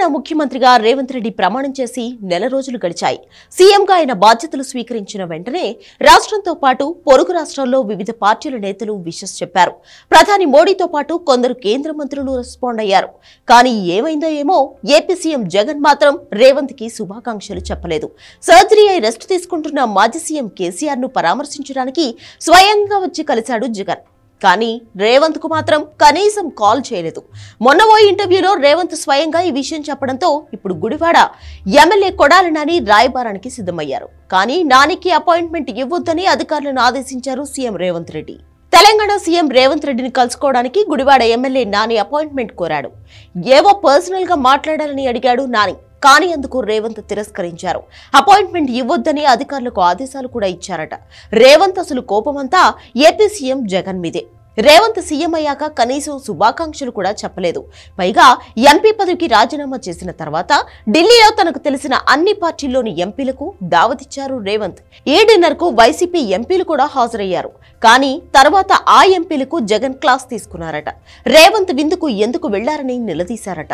తెలంగాణ ముఖ్యమంత్రిగా రేవంత్ రెడ్డి ప్రమాణం చేసి నెల రోజులు గడిచాయి. సీఎంగా ఆయన బాధ్యతలు స్వీకరించిన వెంటనే రాష్ట్రంతో పాటు పొరుగు రాష్ట్రాల్లో వివిధ పార్టీల నేతలు విషస్ చెప్పారు. ప్రధాని మోడీతో పాటు కొందరు కేంద్ర మంత్రులు రెస్పాండ్ అయ్యారు. కానీ ఏమైందో ఏమో ఏపీ సీఎం జగన్ మాత్రం రేవంత్కి శుభాకాంక్షలు చెప్పలేదు. సర్జరీ అయి రెస్ట్ తీసుకుంటున్న మాజీ సీఎం కేసీఆర్ను పరామర్శించడానికి స్వయంగా వచ్చి కలిశాడు జగన్. కానీ రేవంత్కు మాత్రం కనీసం కాల్ చేయలేదు. మొన్న ఓ ఇంటర్వ్యూలో రేవంత్ స్వయంగా ఈ విషయం చెప్పడంతో ఇప్పుడు గుడివాడ ఎమ్మెల్యే కొడాలి నాని రాయబారానికి సిద్ధమయ్యారు. కానీ నానికి అపాయింట్మెంట్ ఇవ్వొద్దని అధికారులను ఆదేశించారు సీఎం రేవంత్ రెడ్డి. తెలంగాణ సీఎం రేవంత్ రెడ్డిని కలుసుకోవడానికి గుడివాడ ఎమ్మెల్యే నాని అపాయింట్మెంట్ కోరాడు. ఏవో పర్సనల్గా మాట్లాడాలని అడిగాడు నాని. కానీ అందుకు రేవంత్ తిరస్కరించారు. అపాయింట్మెంట్ ఇవ్వొద్దని అధికారులకు ఆదేశాలు కూడా ఇచ్చారట. రేవంత్ అసలు కోపమంతా ఏపీ సీఎం జగన్ మీదే. రేవంత్ సీఎం అయ్యాక కనీసం శుభాకాంక్షలు కూడా చెప్పలేదు. పైగా ఎంపీ పదవికి రాజీనామా చేసిన తర్వాత ఢిల్లీలో తనకు తెలిసిన అన్ని పార్టీల్లోని ఎంపీలకు దావతిచ్చారు రేవంత్. ఈ డిన్నర్కు వైసీపీ ఎంపీలు కూడా హాజరయ్యారు. కానీ తర్వాత ఆ ఎంపీలకు జగన్ క్లాస్ తీసుకున్నారట. రేవంత్ విందుకు ఎందుకు వెళ్ళారని నిలదీశారట.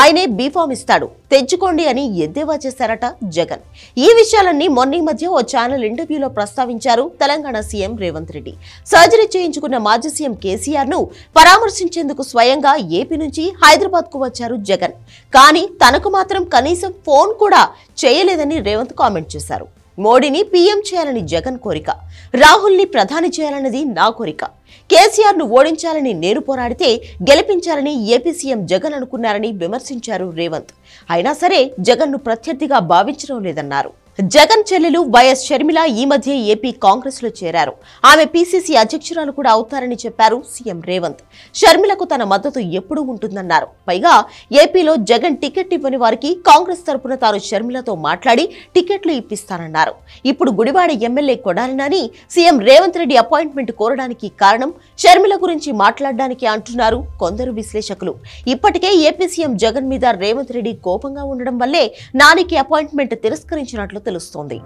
ఆయనే బీఫామ్ ఇస్తాడు తెచ్చుకోండి అని ఎద్దేవా చేశారట జగన్. ఈ విషయాలన్నీ మొన్న ఈ మధ్య ఓ ఛానల్ ఇంటర్వ్యూలో ప్రస్తావించారు తెలంగాణ సీఎం రేవంత్ రెడ్డి. సర్జరీ చేయించుకున్న మాజీ సీఎం కేసీఆర్ను పరామర్శించేందుకు స్వయంగా ఏపీ నుంచి హైదరాబాద్కు వచ్చారు జగన్. కానీ తనకు మాత్రం కనీసం ఫోన్ కూడా చేయలేదని రేవంత్ కామెంట్ చేశారు. మోడీని పీఎం చేయాలని జగన్ కోరిక. రాహుల్ని ప్రధాని చేయాలన్నది నా కోరిక. కేసీఆర్ను ఓడించాలని నేను పోరాడితే గెలిపించాలని ఏపీ సీఎం జగన్ అనుకున్నారని విమర్శించారు రేవంత్. అయినా సరే జగన్ను ప్రత్యర్థిగా భావించడం లేదన్నారు. జగన్ చెల్లెలు వైఎస్ షర్మిల ఈ మధ్య ఏపీ కాంగ్రెస్లో చేరారు. ఆమె పీసీసీ అధ్యక్షురాలు కూడా అవుతారని చెప్పారు సీఎం రేవంత్. షర్మిలకు తన మద్దతు ఎప్పుడూ ఉంటుందన్నారు. పైగా ఏపీలో జగన్ టికెట్ ఇవ్వని వారికి కాంగ్రెస్ తరపున తాను షర్మిలతో మాట్లాడి టికెట్లు ఇప్పిస్తానన్నారు. ఇప్పుడు గుడివాడ ఎమ్మెల్యే కొడాలినని సీఎం రేవంత్ రెడ్డి అపాయింట్మెంట్ కోరడానికి కారణం షర్మిల గురించి మాట్లాడడానికి అంటున్నారు కొందరు విశ్లేషకులు. ఇప్పటికే ఏపీ సీఎం జగన్ మీద రేవంత్ రెడ్డి కోపంగా ఉండడం వల్లే నానికి అపాయింట్మెంట్ తిరస్కరించినట్లు తెలుస్తోంది.